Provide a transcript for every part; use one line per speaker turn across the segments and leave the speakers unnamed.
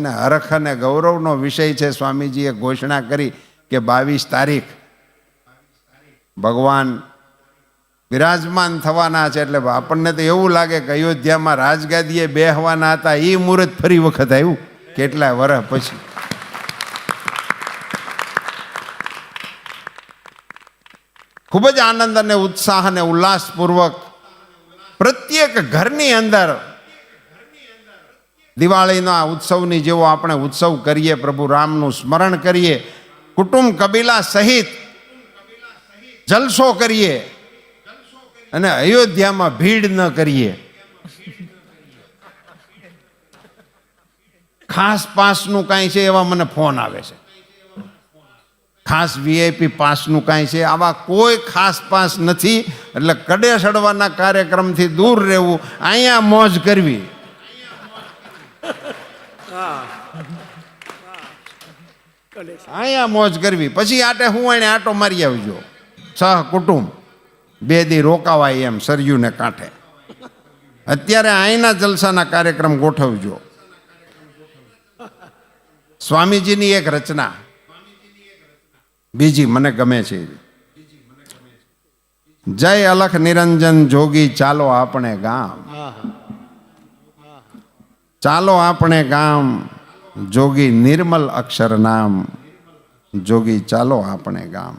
અને હરખ અને ગૌરવનો વિષય છે સ્વામીજીએ ઘોષણા કરી કે બાવીસ તારીખ ભગવાન વિરાજમાન થવાના છે એટલે આપણને તો એવું લાગે કે અયોધ્યામાં રાજગાદીએ બેહવાના હતા એ મુહૂર્ત ફરી વખત આવ્યું. કેટલા વર્ષ પછી. ખૂબ જ આનંદ અને ઉત્સાહ અને ઉલ્લાસપૂર્વક પ્રત્યેક ઘરની અંદર દિવાળીના ઉત્સવની જેવો આપણે ઉત્સવ કરીએ, પ્રભુ રામનું સ્મરણ કરીએ, કુટુંબ કબીલા સહિત જલસો કરીએ અને અયોધ્યામાં ભીડ ન કરીએ. ખાસ પાસનું કાંઈ છે એવા મને ફોન આવે છે. ખાસ વીઆઈપી પાસનું કાંઈ છે આવા કોઈ ખાસ પાસ નથી. એટલે કડે સડવાના કાર્યક્રમથી દૂર રહેવું, અહીંયા મોજ કરવી. અહીંયા મોજ કરવી. પછી આટે હું એને આટો મારી આવજો. સહ કુટુંબ. બે દી રોકાવાય એમ સરયુને કાંઠે. અત્યારે અહીંના જલસાના કાર્યક્રમ ગોઠવજો. સ્વામીજીની એક રચના. બીજી મને ગમે છે. જય અલખ નિરંજન જોગી ચાલો આપણે ગામ. ચાલો આપણે ગામ જોગી નિર્મલ અક્ષર નામ. જોગી, ચાલો આપણે ગામ.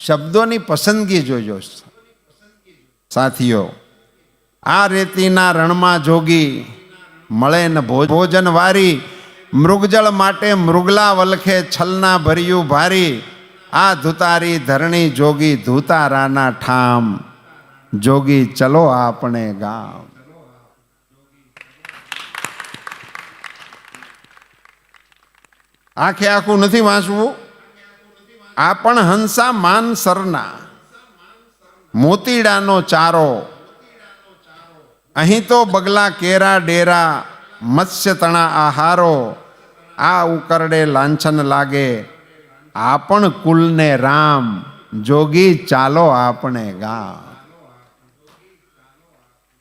શબ્દોની પસંદગી જોજો, સાથીઓ. આ રેતીના રણમાં જોગી મળે ને ભોજ- ભોજન વારી. મૃગજળ માટે મૃગલા વલખે છલના ભર્યું ભારી. આ ધુતારી ધરણી જોગી ધુતારાના ઠામ. જોગી, ચલો આપણે ગામ. આખે આખું નથી વાંચવું. આ પણ હંસા માન સરના. મોતીડાનો ચારો. અહીં તો બગલા કેરા ડેરા, મત્સ્ય તણા આહારો. આ ઉકરડે લાંછન લાગે. આ પણ કુલને રામ. જોગી ચાલો આપણે ગા.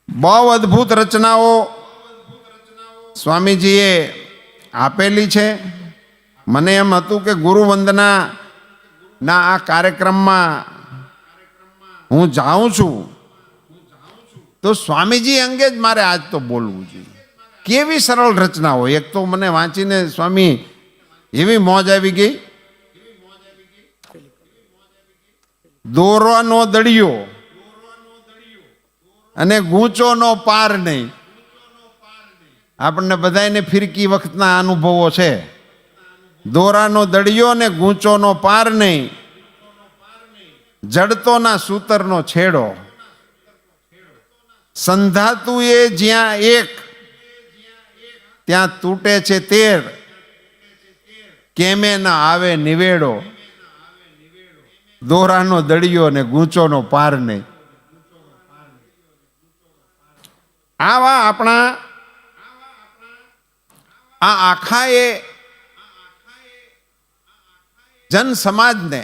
બહુ અદ્ભુત રચનાઓ સ્વામીજીએ આપેલી છે. મને એમ હતું કે ગુરુ વંદના ના આ કાર્યક્રમમાં હું જાઉં છું. તો સ્વામીજી અંગે જ મારે આજ તો બોલવું જોઈએ કેવી સરળ રચના હોય એક તો મને વાંચીને સ્વામી એવી મોજ આવી ગઈ. દોરવાનો દડિયો અને ગૂંચોનો પાર નહીં. આપણને બધાને ફિરકી વખતના અનુભવો છે. દોરાનો દડિયો ને ગૂંચોનો પાર નહીં. જડતોના સૂતરનો છેડો. સંધાતું એ જ્યાં એક, ત્યાં તૂટે છે તેર. કેમે ના આવે નિવેડો. દોરાનો દડિયો ને ગૂંચોનો પાર નહીં. આવા આપણા, આ આખા એ જન સમાજને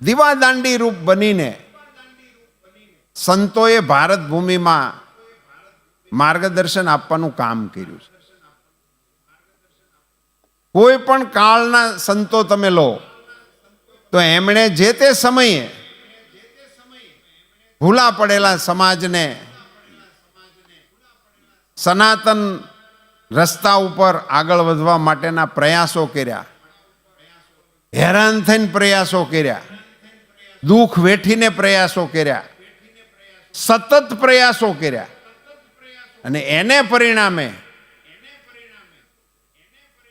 દીવાદાંડી રૂપ બનીને સંતોએ ભારત ભૂમિમાં માર્ગદર્શન આપવાનું કામ કર્યું છે. કોઈ પણ કાળના સંતો તમે લો, તો એમણે જે તે સમયે ભૂલા પડેલા સમાજને સનાતન રસ્તા ઉપર આગળ વધવા માટેના પ્રયાસો કર્યા. હેરાન થઈને પ્રયાસો કર્યા. દુઃખ વેઠીને પ્રયાસો કર્યા. સતત પ્રયાસો કર્યા. અને એને પરિણામે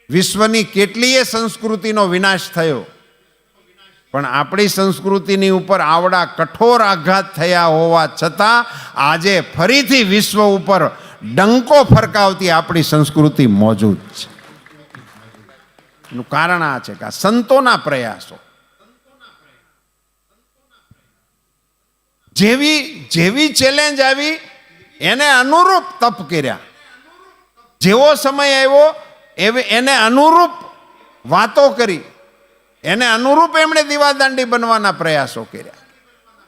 વિશ્વની કેટલીય સંસ્કૃતિનો વિનાશ થયો. પણ આપણી સંસ્કૃતિની ઉપર આવડા કઠોર આઘાત થયા હોવા છતાં આજે ફરીથી વિશ્વ ઉપર ડંકો ફરકાવતી આપણી સંસ્કૃતિ મોજૂદ છે. એનું કારણ આ છે કે આ સંતોના પ્રયાસો. જેવી જેવી ચેલેન્જ આવી, એને અનુરૂપ તપ કર્યા. જેવો સમય આવ્યો, એવી, એને અનુરૂપ વાતો કરી. એને અનુરૂપ એમણે દીવાદાંડી બનવાના પ્રયાસો કર્યા.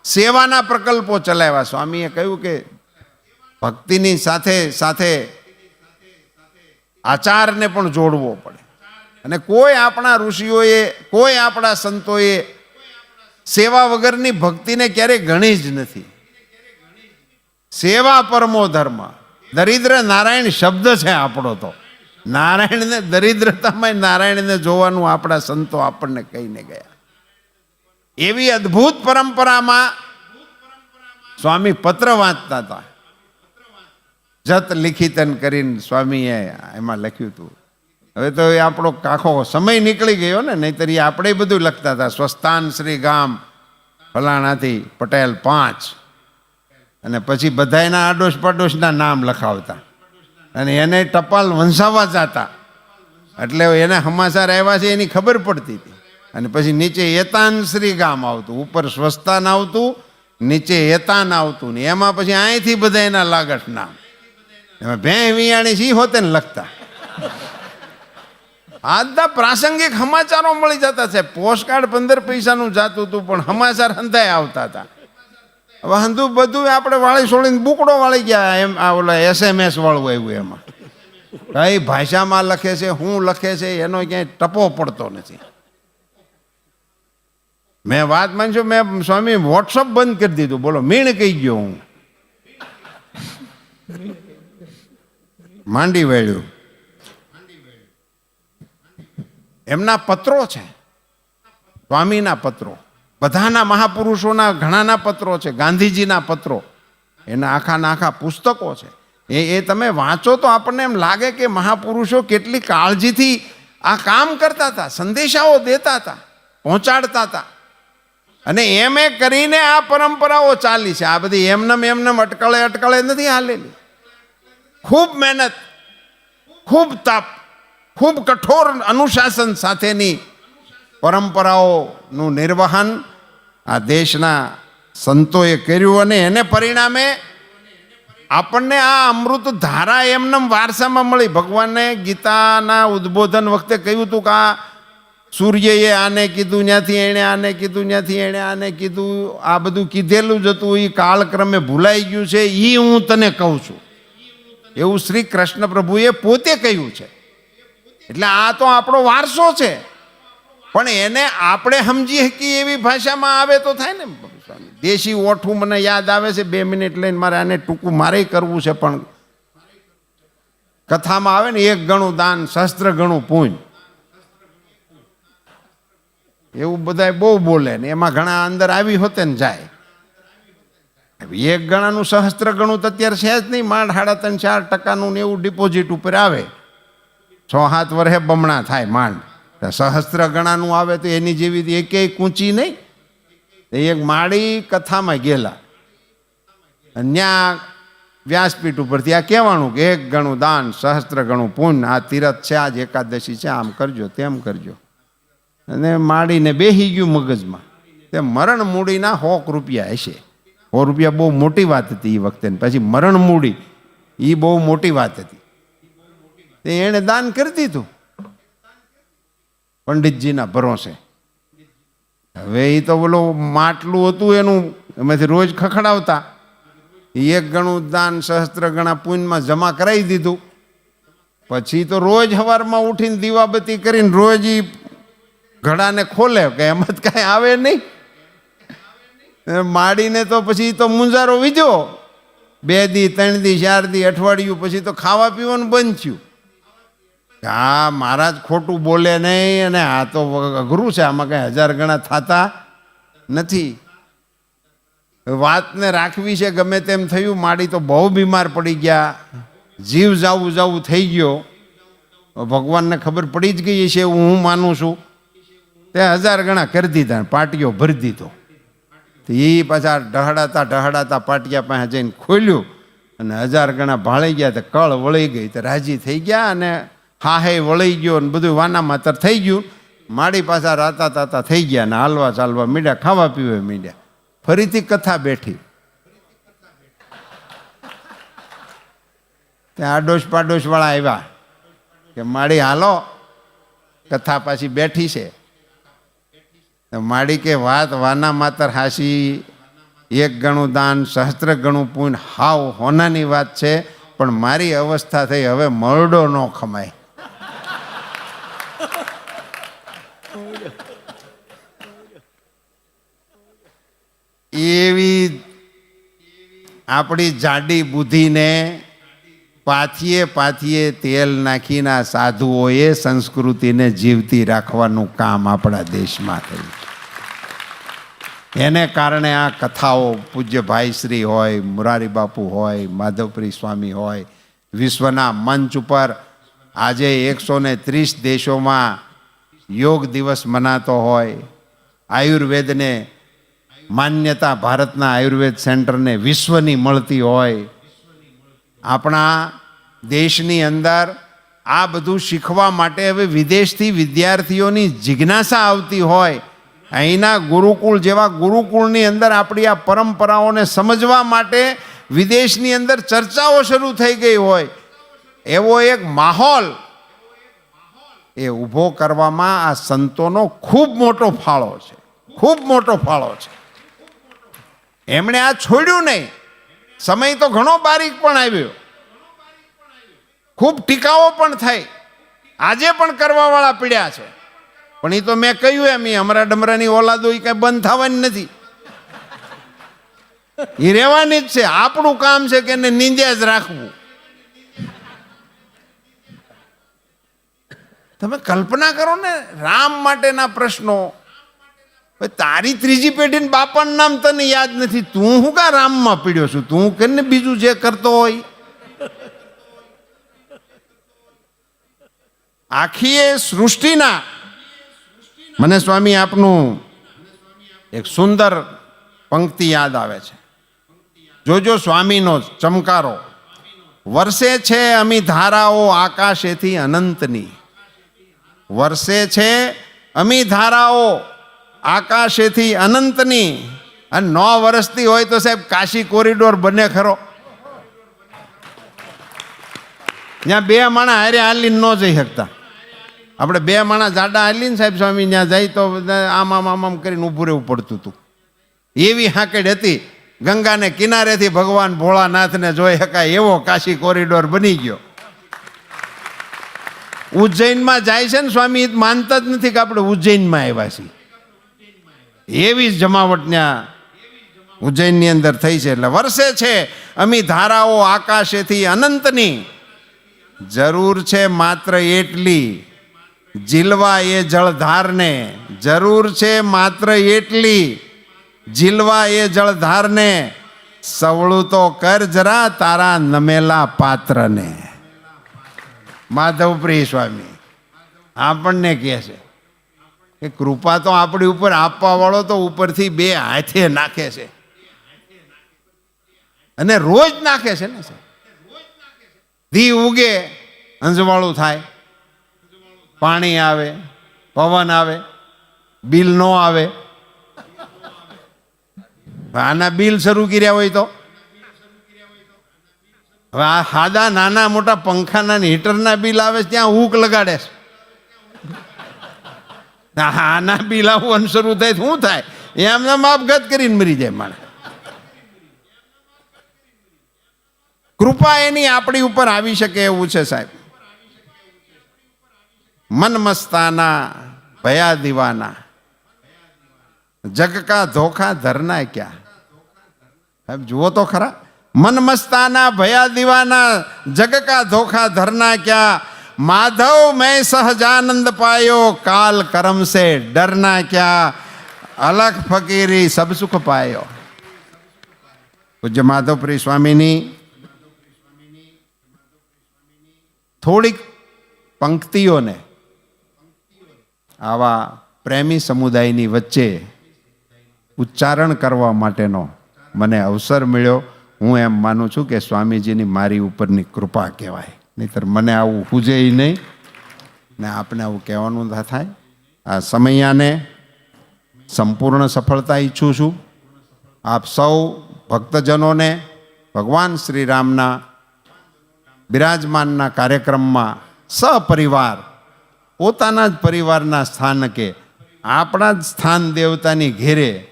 સેવાના પ્રકલ્પો ચલાવ્યા. સ્વામીએ કહ્યું કે ભક્તિની સાથે સાથે આચારને પણ જોડવો પડે. અને કોઈ આપણા ઋષિઓએ, કોઈ આપણા સંતોએ સેવા વગરની ભક્તિને ક્યારેય ગણી જ નથી. સેવા પરમો ધર્મ. દરિદ્ર નારાયણ શબ્દ છે આપણો તો. નારાયણને દરિદ્રતામાં નારાયણને જોવાનું આપણા સંતો આપણને કહીને ગયા. એવી અદ્ભુત પરંપરામાં સ્વામી પત્ર વાંચતા હતા. જત લિખિતન કરીને સ્વામીએ એમાં લખ્યું હતું. હવે તો એ આપણો આખો સમય નીકળી ગયો ને, નહીતર એ આપણે બધું લખતા હતા. સ્વસ્થાન શ્રી ગામ, ફલાણાથી પટેલ પાંચ. અને પછી બધાયના આડોશ પાડોશના નામ લખાવતા. અને એને ટપાલ વંશાવા જતા. એટલે એને હમાસાર આવ્યા છે, એની ખબર પડતી હતી. અને પછી નીચે એતાન શ્રી ગામ આવતું, ઉપર સ્વસ્થાન આવતું, નીચે એતાન આવતું ને એમાં પછી અહીંથી બધા એના લાગટ નામ. એમાં ભે વિયાણી સી હોતે ને લખતા. આજના પ્રાસંગિક સમાચારો મળી જતા છે. પોસ્ટકાર્ડ પંદર પૈસાનું જાતું હતું, પણ સમાચાર હંધાય આવતા હતા. હવે હંધુ બધું આપણે વાળી છોડીને બુકડો વાળી ગયા એમ, આ ઓલા એસએમએસ વાળું આવ્યું એમાં. કઈ ભાષામાં લખે છે, હું લખે છે, એનો ક્યાંય ટપો પડતો નથી. મેં વાત માનશું, મેં સ્વામી વોટ્સઅપ બંધ કરી દીધું. બોલો, મીણ કહી ગયો હું. માંડી વેળ્યું. એમના પત્રો છે. સ્વામીના પત્રો. બધાના મહાપુરુષોના ઘણાના પત્રો છે, ગાંધીજીના પત્રો. એના આખાના આખા પુસ્તકો છે. એ એ તમે વાંચો તો આપણને એમ લાગે કે મહાપુરુષો કેટલી કાળજીથી આ કામ કરતા હતા, સંદેશાઓ દેતા હતા, પહોંચાડતા હતા. અને એમ એ કરીને આ પરંપરાઓ ચાલી છે. આ બધી એમનેમ એમનેમ અટકળે અટકળે નથી હાલેલી. ખૂબ મહેનત, ખૂબ તાપ. ખૂબ કઠોર અનુશાસન સાથેની પરંપરાઓનું નિર્વહન આ દેશના સંતોએ કર્યું અને એને પરિણામે આપણને આ અમૃત ધારા એમનેમ વારસામાં મળી. ભગવાને ગીતાના ઉદ્બોધન વખતે કહ્યું હતું કે આ સૂર્યએ આને કીધું ત્યાંથી એણે આને કીધું ત્યાંથી એણે આને કીધું, આ બધું કીધેલું જ હતું. એ કાળક્રમે ભૂલાઈ ગયું છે. એ હું તને કહું છું. એવું શ્રી કૃષ્ણ પ્રભુએ પોતે કહ્યું છે. એટલે આ તો આપણો વારસો છે. પણ એને આપણે સમજી શકીએ એવી ભાષામાં આવે તો થાય ને દેશી ઓઠું મને યાદ આવે છે, બે મિનિટ લઈને મારે આને ટૂંકું મારે કરવું છે, પણ કથામાં આવે ને, એક ગણું દાન, શસ્ત્ર ગણું પૂન. એવું બધા બહુ બોલે ને, એમાં ઘણા અંદર આવી હોતે ને જાય. એક ગણાનું સહસ્ત્ર ગણું તો અત્યારે છે જ નહીં, માંડ સાડા ત્રણ ચાર ટકાનું ને એવું ડિપોઝિટ ઉપર આવે. છ સાત વર્ષે બમણા થાય માંડ. સહસ્ત્ર ગણાનું આવે તો એની જેવી એકેય કૂંચી નહીં. એક માળી કથામાં ગયેલા. ત્યાં વ્યાસપીઠ ઉપરથી આ કહેવાનું કે એક ગણું દાન, સહસ્ત્ર ગણું પુણ્ય, આ તીરથ છે, આજ એકાદશી છે, આમ કરજો, તેમ કરજો. અને માડીને બેહી ગયું મગજમાં. તે મરણ મૂડીના હોક રૂપિયા હશે. સો રૂપિયા બહુ મોટી વાત હતી એ વખતે. પછી મરણ મૂડી. એ બહુ મોટી વાત હતી. તે એણે દાન કરી દીધું. પંડિતજીના ભરોસે. હવે એ તો બોલો માટલું હતું એનું, એમાંથી રોજ ખખડાવતા. એક ગણું દાન સહસ્ત્ર ગણા પુણ્યમાં જમા કરાવી દીધું. પછી તો રોજ સવારમાં ઉઠીને દીવાબત્તી કરીને રોજ એ ઘડાને ખોલે કે એમાં જ કાંઈ આવે નહીં. માડીને તો પછી તો મુંજારો વીજો બે દી, ત્રણ દી, ચાર દી અઠવાડિયું પછી તો ખાવા પીવાનું બંધ થયું. હા, મહારાજ ખોટું બોલે નહીં અને આ તો અઘરું છે, આમાં કંઈ હજાર ગણા થતા નથી. વાતને રાખવી છે, ગમે તેમ થયું, માડી તો બહુ બીમાર પડી ગયા. જીવ જાવું જાવું થઈ ગયો. ભગવાનને ખબર પડી જ ગઈ છે એવું હું માનું છું. તે હજાર ગણા કરી દીધા પાટીઓ ભરી દીધો. તો એ પાછા ઢહડાતા ઢહડાતા પાટિયા પાસે જઈને ખોલ્યું અને હજાર ગણા ભાળી ગયા, તો કળ વળી ગઈ, તો રાજી થઈ ગયા અને હાહે વળી ગયો અને બધું વાના માતર થઈ ગયું. માડી પાછા રાતા તાતા થઈ ગયા ને હાલવા ચાલવા મીડ્યા, ખાવા પીવા મીડ્યા. ફરીથી કથા બેઠી. ત્યાં આડોશ પાડોશ વાળા આવ્યા કે માડી હાલો, કથા પાછી બેઠી છે. માડી કે વાત વાના માતર હાસી, એક ગણું દાન, સહસ્ત્ર ગણું પૂન, હાવ હોનાની વાત છે, પણ મારી અવસ્થા થઈ, હવે મરડો ન ખમાય. એવી આપણી જાડી બુદ્ધિને પાથીએ પાથીએ તેલ નાખીને સાધુઓએ સંસ્કૃતિને જીવતી રાખવાનું કામ આપણા દેશમાં થયું એને કારણે આ કથાઓ પૂજ્ય ભાઈશ્રી હોય, મુરારી બાપુ હોય માધવપ્રી સ્વામી હોય, વિશ્વના મંચ ઉપર આજે એકસો ને ત્રીસ દેશોમાં યોગ દિવસ મનાતો હોય. આયુર્વેદને માન્યતા ભારતના આયુર્વેદ સેન્ટરને વિશ્વની મળતી હોય. આપણા દેશની અંદર આ બધું શીખવા માટે હવે વિદેશથી વિદ્યાર્થીઓની જિજ્ઞાસા આવતી હોય. અહીંના ગુરુકુળ જેવા ગુરુકુળની અંદર આપણી આ પરંપરાઓને સમજવા માટે વિદેશની અંદર ચર્ચાઓ શરૂ થઈ ગઈ હોય. એવો એક માહોલ એ ઊભો કરવામાં આ સંતોનો ખૂબ મોટો ફાળો છે. ખૂબ મોટો ફાળો છે. એમણે આ છોડ્યું નહીં. સમય તો ઘણો બારીક પણ આવ્યો. ખૂબ ટીકાઓ પણ થઈ. આજે પણ કરવાવાળા પીડ્યા છે. પણ એ તો મેં કહ્યું એમ એ અમારા ડમરાની ઓલાદો એ કાંઈ બંધ થવાની નથી. એ રહેવાની જ છે. આપણું કામ છે કે એને નિંદ્યા જ રાખવું. તમે કલ્પના કરો ને, રામ માટેના પ્રશ્નો. તારી ત્રીજી પેઢીને બાપાનું નામ તને યાદ નથી. તું હું કા રામમાં પીડ્યો છું? તું કરીને બીજું જે કરતો હોય? આખી એ સૃષ્ટિના. મને સ્વામી, આપનું એક સુંદર પંક્તિ યાદ આવે છે. જોજો સ્વામીનો ચમકારો. વર્ષે છે અમી ધારાઓ આકાશેથી અનંતની. વર્ષે છે અમી ધારાઓ, આકાશેથી અનંતની. અને નો વર્ષથી હોય તો સાહેબ કાશી કોરિડોર બને ખરો. ત્યાં બે માણા હારે હાલીને ન જઈ શકતા. આપણે બે માણા જાડા હાલીને સાહેબ સ્વામી ત્યાં જાય તો આમ આમ આમ આમ કરીને ઊભું રહેવું પડતું હતું. એવી હાંકેડ હતી, ગંગાને કિનારેથી ભગવાન ભોળાનાથને જોઈ શકાય એવો કાશી કોરિડોર બની ગયો. ઉજ્જૈનમાં જાય છે ને સ્વામી માનતા જ નથી કે આપણે ઉજ્જૈનમાં આવ્યા છીએ. એવી જ જમાવટ ત્યાં ઉજ્જૈનની અંદર થઈ છે. એટલે વર્ષે છે, અમી ધારાઓ આકાશેથી અનંતની. જરૂર છે માત્ર એટલી. જીલવા એ જળધારને. જરૂર છે માત્ર એટલી. જીલવા એ જળધારને. સવળું તો કર જરા તારા નમેલા પાત્રને. માધવપ્રિય સ્વામી. આપણને કહે છે કે કૃપા તો આપણી ઉપર આપવાવાળો તો ઉપરથી બે હાથે નાખે છે. અને રોજ નાખે છે ને. ધી ઉગે, અંજવાળું થાય. પાણી આવે, પવન આવે, બિલ ન આવે. આના બિલ શરૂ કર્યા હોય તો? હવે આ સાદા નાના મોટા પંખાના હીટરના બિલ આવે ત્યાં હૂક લગાડે આના બિલ આવવાનું શરૂ થાય શું થાય? એમને આપઘાત કરીને મરી જાય માણસ. કૃપા એની આપણી ઉપર આવી શકે એવું છે, સાહેબ. મન મસ્તાના, ભયા દીવાના. જગ કા ધોખા ધરના ક્યાં? સાહેબ, જુઓ તો ખરા. મન મસ્તાના ભયા દીવાના જગ કા ધોખા ધરના ક્યાં? માધવ મેં સહજાનંદ પાયો, કાલ કરમ સે ડરના ક્યાં? અલખ ફકીરી સબ સુખ પાયો. પૂજ્ય માધવપુરી સ્વામીની થોડીક પંક્તિઓને આવા પ્રેમી સમુદાયની વચ્ચે ઉચ્ચારણ કરવા માટેનો મને અવસર મળ્યો. હું એમ માનું છું કે સ્વામીજીની મારી ઉપરની કૃપા કહેવાય. નહીતર મને આવું હુજે નહીં. ને આપને આવું કહેવાનું ના થાય. આ સમયાને સંપૂર્ણ સફળતા ઈચ્છું છું. આપ સૌ ભક્તજનોને ભગવાન શ્રી રામના બિરાજમાનના કાર્યક્રમમાં સપરિવાર, પોતાના જ પરિવારના સ્થાનકે, આપણા જ સ્થાન દેવતાની ઘેરે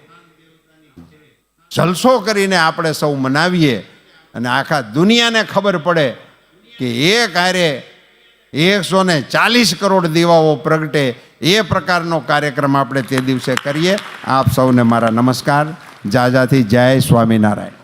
જલસો કરીને આપણે સૌ મનાવીએ અને આખા દુનિયાને ખબર પડે કે એ કાર્ય એકસો ને ચાલીસ કરોડ દીવાઓ પ્રગટે એ પ્રકારનો કાર્યક્રમ આપણે તે દિવસે કરીએ. આપ સૌને મારા નમસ્કાર. જાજાથી જય સ્વામિનારાયણ.